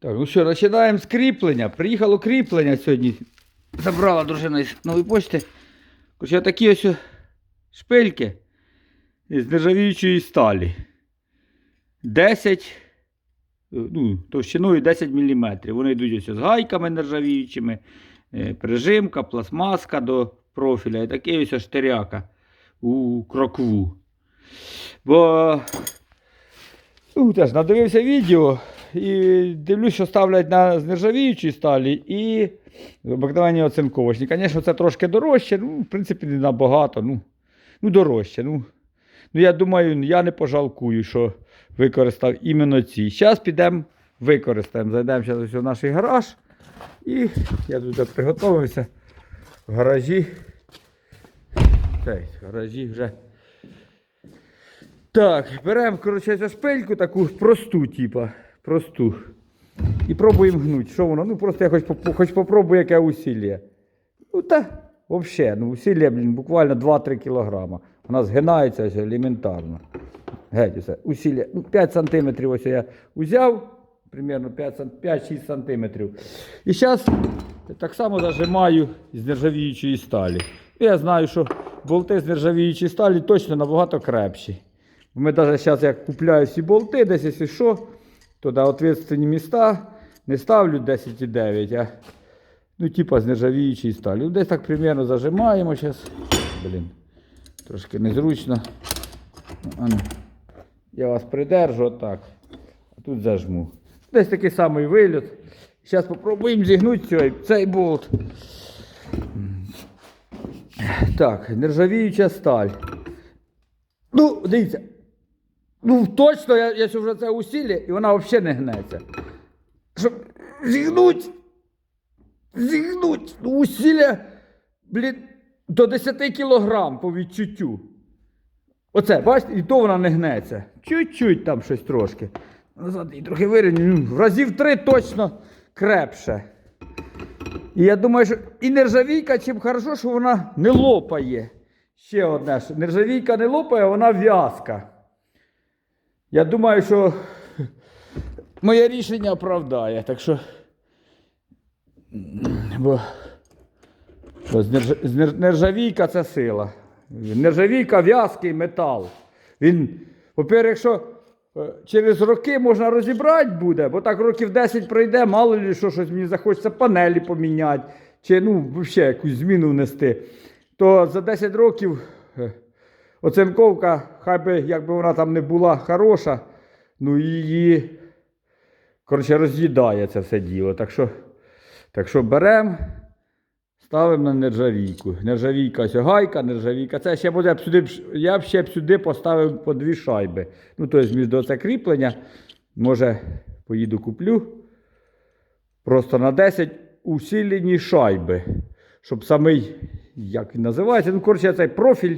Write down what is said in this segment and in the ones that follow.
Так, ну що, починаємо з кріплення. Приїхало кріплення сьогодні. Забрала дружина із нової почти. Короче, такі ось шпильки з нержавіючої сталі. 10, ну, товщиною 10 мм. Вони йдуть ось з гайками нержавіючими, е, прижимка, пластмаска до профіля і такий ось штиряка у крокву. Бо ну, теж надивився відео і дивлюсь, що ставлять на з нержавіючій сталі і обикновені оцинковочні. Звісно, це трошки дорожче, ну, в принципі, не набагато. Ну, ну дорожче. Ну, ну, я думаю, я не пожалкую, що використав іменно ці. Зараз підемо використаємо. Зайдемо зараз у наш гараж. І я тут приготувався в гаражі. Цей, в гаражі вже. Так, беремо, коротше, цю шпильку таку просту, типа, просту. І пробуємо гнути. Що воно? Ну просто я хоч, хоч попробую, яке усілля. Ну та, взагалі, ну усілля, блін, буквально 2-3 кілограма. Вона згинається елементарно. Геть усе. Усілля. Ну, 5 сантиметрів ось я узяв. Примерно 5 сан- 5-6 сантиметрів. І зараз так само зажимаю з нержавіючої сталі. І я знаю, що болти з нержавіючої сталі точно набагато крепші. Ми навіть зараз як купляю всі болти, десь якщо що, то на відповідальні міста не ставлю 10,9, а ну, типа з нержавіючої сталі. Ну, Десь так примерно зажимаємо зараз. Блін, трошки незручно. Ну, а ну. Я вас придержу отак. А тут зажму. Десь такий самий вильот. Зараз спробуємо зігнути цей, цей болт. Так, нержавіюча сталь. Ну, дивіться. Ну, точно, я, я вже це усілля, і вона взагалі не гнеться. Щоб зігнуть. Зігнуть. Ну, усілля, блін, до 10 кілограм по відчуттю. Оце, бачите, і то вона не гнеться. Чуть-чуть там щось трошки. Назад і трохи вирівнюю. Ну, Разів три точно крепше. І я думаю, що і нержавійка, чим хорошо, що вона не лопає. Ще одне, що нержавійка не лопає, вона в'язка. Я думаю, що моє рішення оправдає. Так що. Бо, нержавійка це сила. Нержавійка в'язкий метал. Він, по-перше, якщо е, через роки можна розібрати буде, бо так років 10 пройде, мало ли що щось мені захочеться панелі поміняти, чи ну, взагалі якусь зміну внести, то за 10 років е, оцинковка, хай би якби вона там не була хороша, ну її коротше, роз'їдає це все діло. Так що, так що беремо. Ставимо на нержавійку. Нержавійка гайка, нержавійка. Це ще буде сюди, я б ще б сюди поставив по дві шайби. Ну, тобто, між до це кріплення. Може, поїду куплю. Просто на 10 усилені шайби. Щоб самий, як він називається, ну, коротше, цей профіль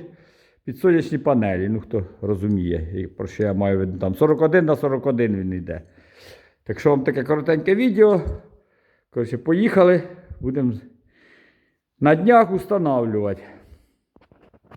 під сонячні панелі. Ну, хто розуміє, про що я маю видно. Там 41 на 41 він йде. Так що вам таке коротеньке відео. Коротше, поїхали. Будемо на днях устанавливать.